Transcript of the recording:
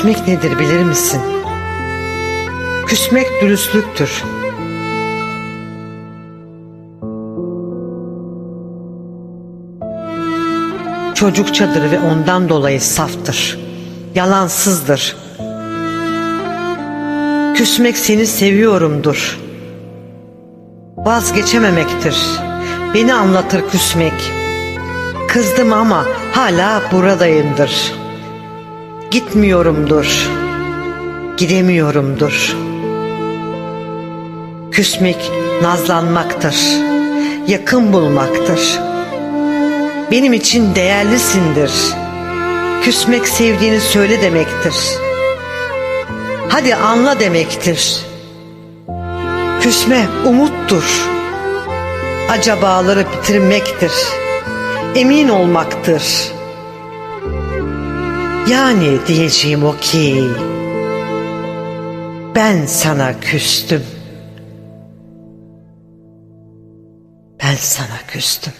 Küsmek nedir bilir misin? Küsmek dürüstlüktür. Çocukçadır ve ondan dolayı saftır. Yalansızdır. Küsmek seni seviyorumdur. Vazgeçememektir. Beni anlatır küsmek. Kızdım ama hala buradayımdır. Gitmiyorumdur. Gidemiyorumdur. Küsmek nazlanmaktır. Yakın bulmaktır. Benim için değerlisindir. Küsmek sevdiğini söyle demektir. Hadi anla demektir. Küsme umuttur. Acabaları bitirmektir. Emin olmaktır. Yani diyeceğim o ki ben sana küstüm. Ben sana küstüm.